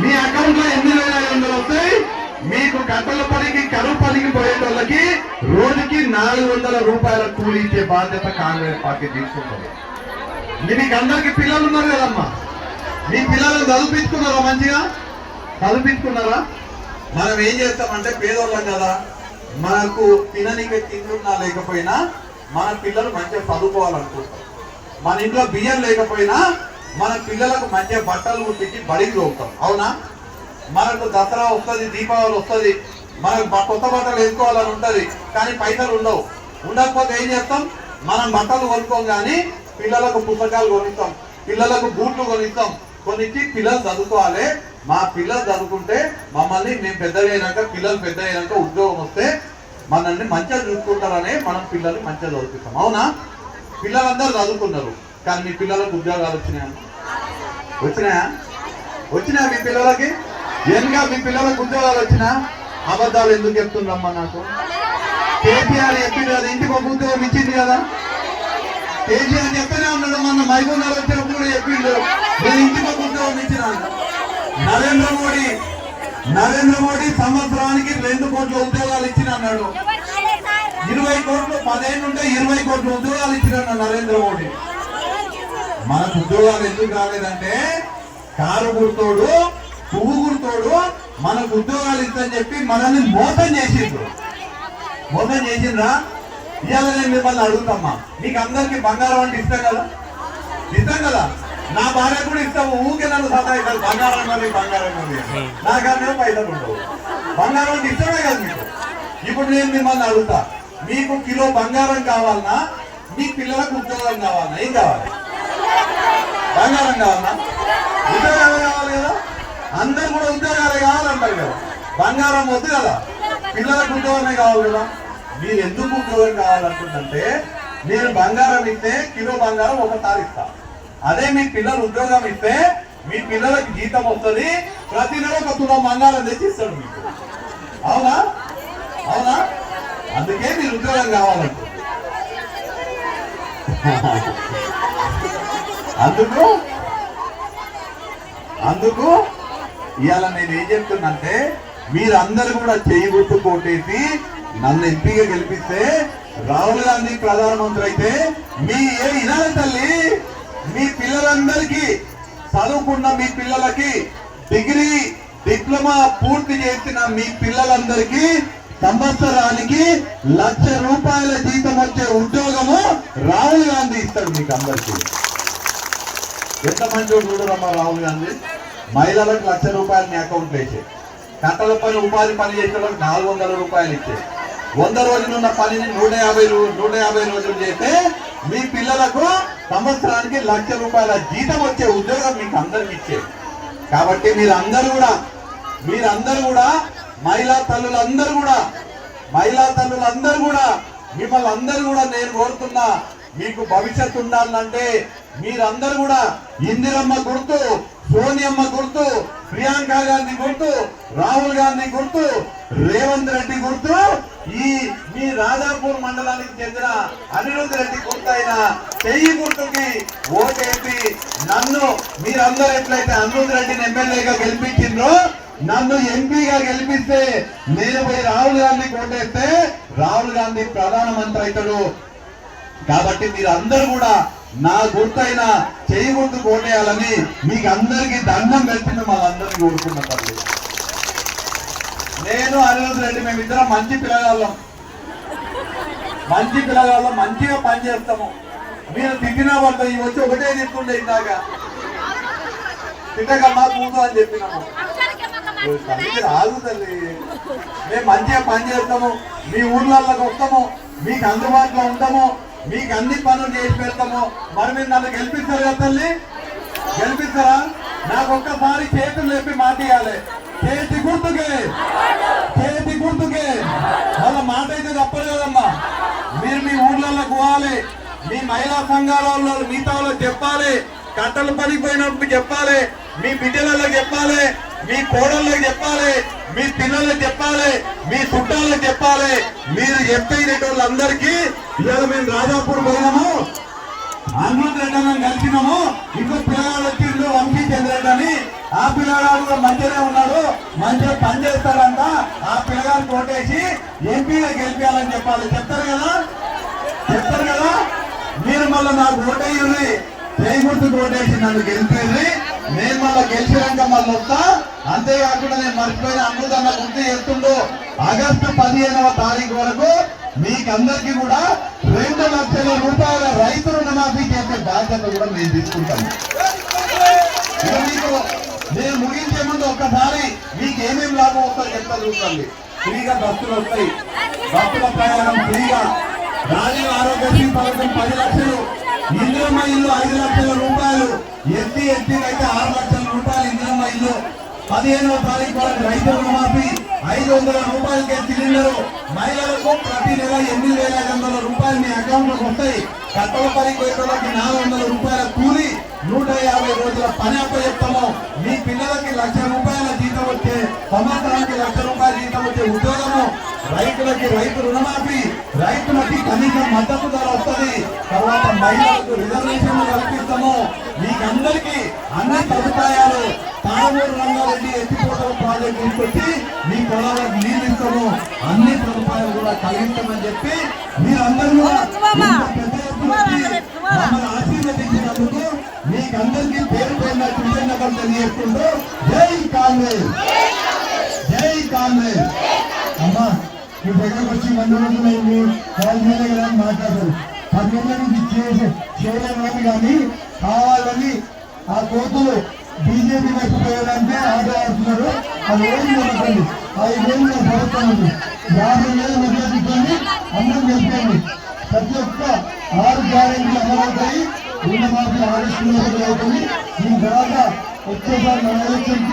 మీ అకౌంట్లో ఎన్ని వేల ఐదు వందలు వస్తాయి? మీకు గంటల పనికి కరువు పనికి పోయేటోళ్ళకి రోజుకి నాలుగు వందల రూపాయల కూలి ఇచ్చే బాధ్యత కాంగ్రెస్ పార్టీ తీసుకుంటుంది. మీకు అందరికి పిల్లలు ఉన్నారు కదమ్మా? మీ పిల్లలను చదివించుకున్నారా మంచిగా? చదివించుకున్నారా? మనం ఏం చేస్తామంటే పేదోళ్ళం కదా మనకు తిననికే తిండున్నా లేకపోయినా మన పిల్లలు మంచిగా చదువుకోవాలనుకుంటాం. మన ఇంట్లో బియ్యం లేకపోయినా మన పిల్లలకు మంచిగా బట్టలు కుట్టించి బడికి చూపుతాం అవునా? మనకు దసరా వస్తుంది దీపావళి వస్తుంది మనకు కొత్త బట్టలు వేసుకోవాలని ఉంటుంది కానీ పైసలు ఉండవు. ఉండకపోతే ఏం చేస్తాం? మనం బట్టలు కొనుక్కోం కానీ పిల్లలకు పుస్తకాలు కొనిస్తాం పిల్లలకు బూట్లు కొనిస్తాం. కొనిచ్చి పిల్లలు చదువుకోవాలి. మా పిల్లలు చదువుకుంటే మమ్మల్ని మేము పెద్దగా పిల్లలు పెద్ద అయినాక ఉద్యోగం వస్తే మనల్ని మంచిగా చూసుకుంటారనే మనం పిల్లల్ని మంచిగా చదివిస్తాం. అవునా? పిల్లలందరూ చదువుకున్నారు కానీ మీ పిల్లలకు ఉద్యోగాలు వచ్చినాయా? వచ్చినాయా వచ్చినాయా మీ పిల్లలకి? ఎన్గా మీ పిల్లలకు ఉద్యోగాలు వచ్చినా? అబద్ధాలు ఎందుకు చెప్తుండమ్మా నాకు? కేసీఆర్ చెప్పింది కదా ఇంటికి ఒక ఉద్యోగం ఇచ్చింది కదా. కేసీఆర్ చెప్తూనే ఉన్నాడు మొన్న మైగుండలు వచ్చినప్పుడు కూడా చెప్పిండు. నేను ఇంటికి ఒక ఉద్యోగం ఇచ్చిన నరేంద్ర మోడీ నరేంద్ర మోడీ సంవత్సరానికి రెండు కోట్ల ఉద్యోగాలు ఇచ్చిన అన్నాడు. ఇరవై కోట్లు పదిహేను ఉంటే ఇరవై కోట్ల ఉద్యోగాలు ఇచ్చిన నరేంద్ర మోడీ. మనకు ఉద్యోగాలు ఎందుకు రాలేదంటే కారు గుర్తోడు పువ్వు గుర్తోడు మనకు ఉద్యోగాలు ఇస్తని చెప్పి మనల్ని మోసం చేసిండ్రు. మోసం చేసిండ్రా? ఇవాళ నేను మిమ్మల్ని అడుగుతామ్మా. నీకు అందరికి బంగారం అంటే ఇష్టం కదా? ఇష్టం కదా? నా భార్య కూడా ఇస్తాము ఊకే నన్ను సతాయిస్తారు. బంగారం మరి బంగారం మరి నాకన్నా పైసలు ఉండవు. బంగారం అంటే ఇష్టమే కదా మీకు? ఇప్పుడు నేను మిమ్మల్ని అడుగుతా. మీకు కిలో బంగారం కావాలన్నా మీ పిల్లలకు ఉద్యోగం కావాలన్నా ఏం కావాలి? బంగారం కావాలన్నా ఉద్యోగాలు కావాలి కదా? అందరు కూడా ఉద్యోగాలే కావాలంటారు కదా. బంగారం వద్దు కదా. పిల్లలకు ఉద్యోగమే కావాలి కదా. మీరు ఎందుకు ఉద్యోగం కావాలనుకుంటుంటే నేను బంగారం ఇస్తే కిలో బంగారం ఒక తారీస్తా అదే మీ పిల్లలు ఉద్యోగం ఇస్తే మీ పిల్లలకు జీతం వస్తుంది. ప్రతి నెల ఒక తులం బంగారం తెచ్చి ఇస్తాడు మీకు. అవునా? అవునా? అందుకే మీరు ఉద్యోగం కావాలంటే. అందుకు? అందుకు? ఇవాళ నేను ఏం చెప్తున్నంటే మీరందరూ కూడా చేయి పోటేసి నన్ను ఎంపీగా గెలిపిస్తే రాహుల్ గాంధీ ప్రధానమంత్రి అయితే మీ ఏ వినాలి తల్లి మీ పిల్లలందరికీ చదువుకున్న మీ పిల్లలకి డిగ్రీ డిప్లొమా పూర్తి చేసిన మీ పిల్లలందరికీ సంవత్సరానికి లక్ష రూపాయల జీతం వచ్చే ఉద్యోగము రాహుల్ గాంధీ ఇస్తాడు మీకు అందరికీ ఎంత మంచి చూడరమ్మా రాహుల్ గాంధీ? మహిళలకు లక్ష రూపాయలు మీ అకౌంట్ వేసే కట్టల పని ఉపాధి పని చేసే వాళ్ళకి నాలుగు వందల రూపాయలు ఇచ్చే. వంద రోజులున్న పనిని నూట యాభై నూట యాభై రోజులు చేస్తే మీ పిల్లలకు సంవత్సరానికి లక్ష రూపాయల జీతం వచ్చే ఉద్యోగం మీకు అందరికి ఇచ్చే. కాబట్టి మీరందరూ కూడా మీరందరూ కూడా మహిళా తల్లులందరూ కూడా మహిళా తల్లులందరూ కూడా మిమ్మల్ని అందరూ కూడా నేను కోరుతున్నా మీకు భవిష్యత్తు ఉండాలంటే మీరందరూ కూడా ఇందిరమ్మ గుర్తు సోనియమ్మ గుర్తు ప్రియాంక గాంధీ గుర్తు రాహుల్ గాంధీ గుర్తు రేవంత్ రెడ్డి గుర్తు ఈ మీ రాజాపూర్ మండలానికి చెందిన అనిరుద్ధ్ రెడ్డి గుర్తు అయిన చెయ్యి గుర్తుకి ఓటేసి నన్ను మీరందరూ ఎట్లయితే అనిరుద్ధ్ రెడ్డిని ఎమ్మెల్యేగా గెలిపించిండ్రో నన్ను ఎంపీగా గెలిపిస్తే నేను పోయి రాహుల్ గాంధీ కోటేస్తే రాహుల్ గాంధీ ప్రధానమంత్రి అవుతాడు. కాబట్టి మీరు అందరూ కూడా నా గుర్తైన చేయి గుర్తు కోటేయాలని మీకు అందరికీ దండం పెట్టిన మిమ్మల్ని అందరినీ కోరుకున్న తల్లి. నేను అనిరుద్ధ్ రెడ్డి మేమిద్దరం మంచి పిల్లగాళ్ళం. మంచి పిల్లగాళ్ళం మంచిగా పని చేస్తాము. మీరు తిట్టినా పడతాం ఇవి వచ్చి ఒకటే తిట్టుండే ఇందాక. తిట్టకమ్మా కూతు అని చెప్పినాము. తల్లి రాదు తల్లి. మేము మంచిగా పని చేస్తాము మీ ఊర్లలోకి వస్తాము మీకు అందుబాటులో ఉంటాము. మీకు అన్ని పనులు చేసి పెడతాము. మరి మీరు నన్ను గెలిపిస్తారు కదా తల్లి? గెలిపిస్తారా? నాకు ఒక్కసారి చేతులు లేపి మాట ఇవ్వాలి. చేతి గుర్తుకే. చేతి గుర్తుకే. వాళ్ళ మాట అయితే తప్పదు కదమ్మా. మీరు మీ ఊర్లలో పోవాలి. మీ మహిళా సంఘాల వాళ్ళు మిగతా వాళ్ళకి చెప్పాలి. కట్టలు పడిపోయినప్పుడు చెప్పాలి. మీ బిడ్డలలో చెప్పాలి. మీ కోడళ్ళకి చెప్పాలి మీ పిల్లలకు చెప్పాలి మీ చుట్టాలకు చెప్పాలి. మీరు చెప్పేటోళ్ళందరికీ ఇవాళ మేము రాజాపూర్ పోయినాము అనిరుద్ రెడ్డి అన్న కలిసినాము ఇంకో పిల్లగాడు వచ్చిండు వంశీ చంద్రెడ్డి అని. ఆ పిల్లగాడు కూడా మంచిగానే ఉన్నాడు. మంచిగా పని చేస్తాడంట. ఆ పిల్లగాడు కోటేసి ఎంపీగా గెలిపించాలని చెప్పాలి. చెప్తారు కదా? చెప్తారు కదా? మీరు మళ్ళీ నాకు ఓటేయండి. జయమూర్తి ఓటేసి నన్ను గెలిపేది నేను మళ్ళీ గెలిచినాక మళ్ళీ వస్తా. అంతేకాకుండా నేను మర్చిపోయిన అమృతన్న గుర్తు చేస్తుండు. ఆగస్టు పదిహేనవ తారీఖు వరకు మీకందరికీ కూడా రెండు లక్షల రూపాయల రైతు రుణమాఫీ చేసే బాధ్యత కూడా నేను తీసుకుంటాము ఇక మీకు నేను ముగించే ముందు ఒక్కసారి మీకు ఏమేమి లాభం వస్తుందో చెప్తా చూడండి. ఫ్రీగా బస్సులు వస్తాయి. బస్సుల ప్రయాణం ఫ్రీగా. రాజీవ్ ఆరోగ్యశ్రీ పథకం పది లక్షలు. ఇందిరమ్మ ఇల్లు ఐదు లక్షల రూపాయలు. ఎత్తి ఎస్టీ అయితే ఆరు లక్షల రూపాయలు ఇందిరమ్మ ఇల్లు పదిహేనవ తారీఖు వరకు రైతు రుణమాఫీ ఐదు వందల రూపాయలకే సిలిండరు. మహిళలకు ప్రతి నెల ఎనిమిది వేల ఐదు వందల రూపాయలు మీ అకౌంట్లోకి వస్తాయి. కట్టల పనికి పోయేటోళ్ళకి నాలుగు వందల రూపాయల కూలి నూట యాభై రోజుల పని అప్పచెప్తాము. మీ పిల్లలకి లక్ష రూపాయల జీతం వచ్చే సంవత్సరానికి లక్ష రూపాయల జీతం వచ్చే ఉద్యోగము. రైతులకి రైతు రుణమాఫీ రైతులకి కనీస మద్దతు ధర వస్తుంది. తర్వాత మహిళలకు రిజర్వేషన్ కల్పిస్తాము మీకందరికీ అన్ని సదుపాయాలు తామూరు రంగారెడ్డి ఎత్తిపోతల ప్రాజెక్ట్ తీసుకొచ్చి మీ పొలాలకు నీళ్ళు ఇస్తాము. అన్ని సదుపాయాలు కూడా కలిగిస్తామని చెప్పి మీరందరూ కూడా పెద్ద మమ్మల్ని ఆశీర్వదించినందుకు మీకందరికీ పేరు పేరున కృతజ్ఞతలు తెలియజేస్తుంటూ జై కాంగ్రెస్. జై కాంగ్రెస్. అమ్మా మీ దగ్గరకు వచ్చి వంద రోజులైంది కాల్ చేయలే కదా అని మాట్లాడారు చేసే చేయలేమని కానీ కావాలని ఆ కోతులు బీజేపీ వైపు పోయాలంటే ఆట ఆడుతున్నారు అది ఏం జరుగుతుంది ఐదేళ్ళు నా ప్రభుత్వం ఉంది. యాభై వేలు మధ్యలోని అందరం చెప్పండి. ప్రతి ఒక్క ఆరు గ్యారెంటీ అమలవుతాయి. రెండు మాటలు ఆగస్టు అవుతుంది దీని తర్వాత వచ్చేసారి మన